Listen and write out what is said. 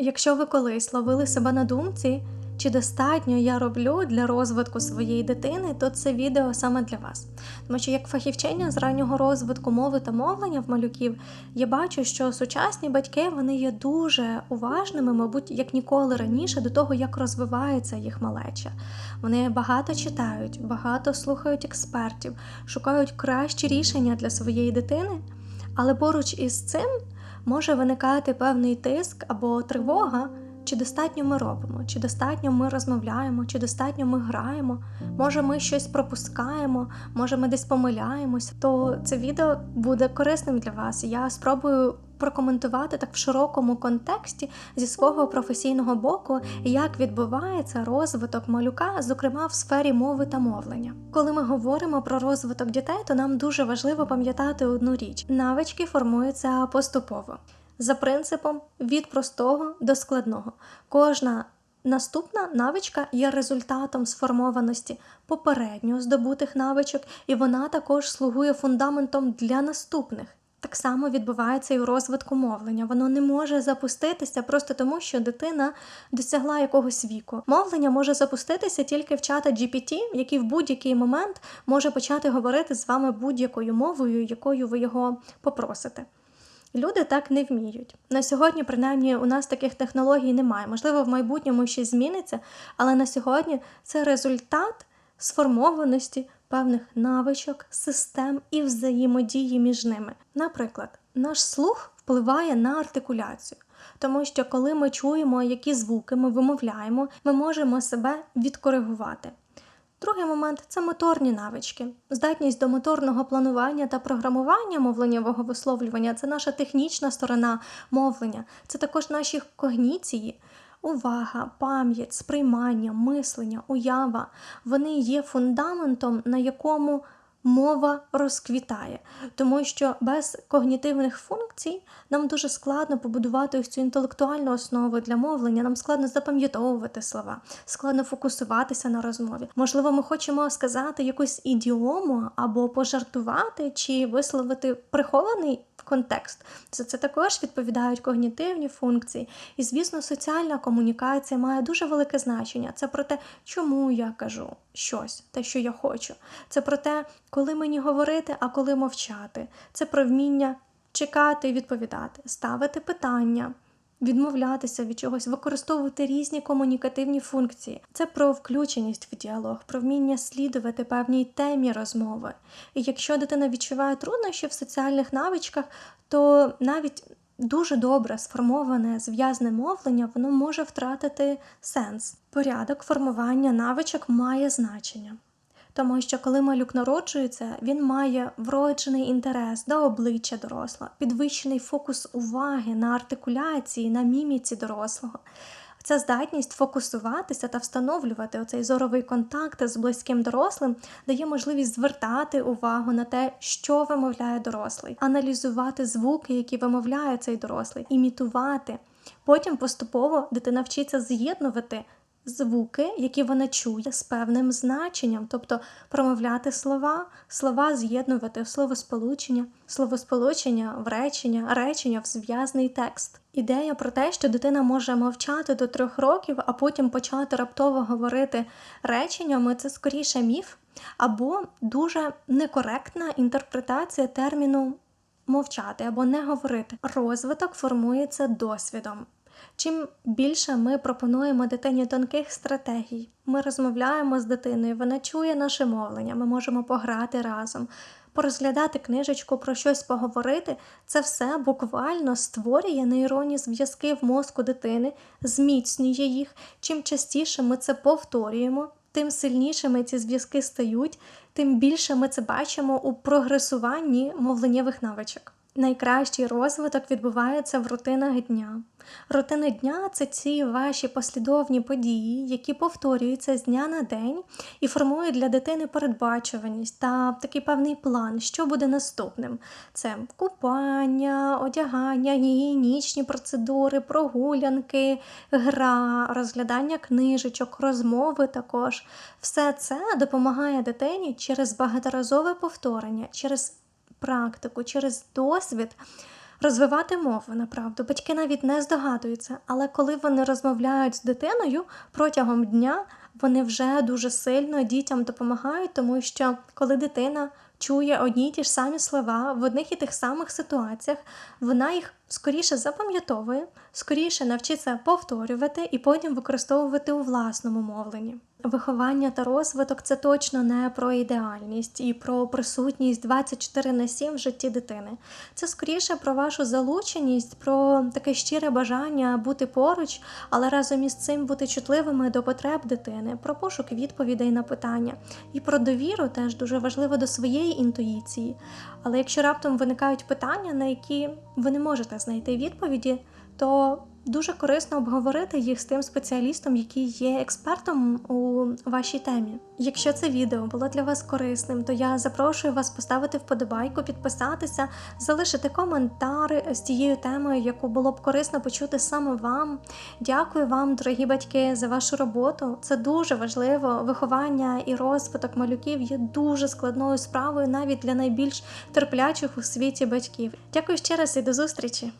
Якщо ви колись ловили себе на думці, чи достатньо я роблю для розвитку своєї дитини, то це відео саме для вас. Тому що як фахівчиня з раннього розвитку мови та мовлення в малюків, я бачу, що сучасні батьки вони є дуже уважними, мабуть, як ніколи раніше, до того, як розвивається їх малеча. Вони багато читають, багато слухають експертів, шукають кращі рішення для своєї дитини, але поруч із цим може виникати певний тиск або тривога. Чи достатньо ми робимо, чи достатньо ми розмовляємо, чи достатньо ми граємо, може ми щось пропускаємо, може ми десь помиляємось, то це відео буде корисним для вас. Я спробую прокоментувати так в широкому контексті зі свого професійного боку, як відбувається розвиток малюка, зокрема в сфері мови та мовлення. Коли ми говоримо про розвиток дітей, то нам дуже важливо пам'ятати одну річ: навички формуються поступово за принципом від простого до складного. Кожна наступна навичка є результатом сформованості попередньо здобутих навичок, і вона також слугує фундаментом для наступних. Так само відбувається і у розвитку мовлення. Воно не може запуститися просто тому, що дитина досягла якогось віку. Мовлення може запуститися тільки в чата GPT, який в будь-який момент може почати говорити з вами будь-якою мовою, якою ви його попросите. Люди так не вміють. На сьогодні, принаймні, у нас таких технологій немає. Можливо, в майбутньому щось зміниться, але на сьогодні це результат сформованості певних навичок, систем і взаємодії між ними. Наприклад, наш слух впливає на артикуляцію. Тому що коли ми чуємо, які звуки ми вимовляємо, ми можемо себе відкоригувати. Другий момент це моторні навички. Здатність до моторного планування та програмування мовленнєвого висловлювання це наша технічна сторона мовлення, це також наші когніції, увага, пам'ять, сприймання, мислення, уява. Вони є фундаментом, на якому мова розквітає, тому що без когнітивних функцій нам дуже складно побудувати ось цю інтелектуальну основу для мовлення. Нам складно запам'ятовувати слова, складно фокусуватися на розмові. Можливо, ми хочемо сказати якусь ідіому або пожартувати чи висловити прихований контекст. За це також відповідають когнітивні функції. І, звісно, соціальна комунікація має дуже велике значення. Це про те, чому я кажу щось, те, що я хочу. Це про те, коли мені говорити, а коли мовчати. Це про вміння чекати і відповідати, ставити питання. Відмовлятися від чогось, використовувати різні комунікативні функції. Це про включеність в діалог, про вміння слідувати певній темі розмови. І якщо дитина відчуває труднощі в соціальних навичках, то навіть дуже добре сформоване зв'язне мовлення, воно може втратити сенс. Порядок формування навичок має значення. Тому що коли малюк народжується, він має вроджений інтерес до обличчя дорослого, підвищений фокус уваги на артикуляції, на міміці дорослого. Ця здатність фокусуватися та встановлювати оцей зоровий контакт з близьким дорослим дає можливість звертати увагу на те, що вимовляє дорослий, аналізувати звуки, які вимовляє цей дорослий, імітувати. Потім поступово дитина вчиться з'єднувати звуки, які вона чує з певним значенням, тобто промовляти слова, слова з'єднувати словосполучення, словосполучення в речення, речення в зв'язний текст. Ідея про те, що дитина може мовчати до трьох років, а потім почати раптово говорити реченнями, це скоріше міф або дуже некоректна інтерпретація терміну. Мовчати або не говорити. Розвиток формується досвідом. Чим більше ми пропонуємо дитині тонких стратегій, ми розмовляємо з дитиною, вона чує наше мовлення, ми можемо пограти разом, порозглядати книжечку, про щось поговорити, це все буквально створює нейронні зв'язки в мозку дитини, зміцнює їх. Чим частіше ми це повторюємо, тим сильнішими ці зв'язки стають, тим більше ми це бачимо у прогресуванні мовленнєвих навичок. Найкращий розвиток відбувається в рутинах дня. Рутини дня це ці ваші послідовні події, які повторюються з дня на день і формують для дитини передбачуваність та такий певний план, що буде наступним. Це купання, одягання, гігієнічні процедури, прогулянки, гра, розглядання книжечок, розмови також. Все це допомагає дитині через багаторазове повторення, через практику, через досвід розвивати мову, направду. Батьки навіть не здогадуються, але коли вони розмовляють з дитиною протягом дня, вони вже дуже сильно дітям допомагають, тому що коли дитина чує одні й ті ж самі слова в одних і тих самих ситуаціях, вона їх скоріше запам'ятовує, скоріше навчиться повторювати і потім використовувати у власному мовленні. Виховання та розвиток це точно не про ідеальність і про присутність 24 на 7 в житті дитини. Це скоріше про вашу залученість, про таке щире бажання бути поруч, але разом із цим бути чутливими до потреб дитини, про пошук відповідей на питання і про довіру теж дуже важливо до своєї інтуїції. Але якщо раптом виникають питання, на які ви не можете знайти відповіді, то дуже корисно обговорити їх з тим спеціалістом, який є експертом у вашій темі. Якщо це відео було для вас корисним, то я запрошую вас поставити вподобайку, підписатися, залишити коментар з тією темою, яку було б корисно почути саме вам. Дякую вам, дорогі батьки, за вашу роботу. Це дуже важливо. Виховання і розвиток малюків є дуже складною справою навіть для найбільш терплячих у світі батьків. Дякую ще раз і до зустрічі!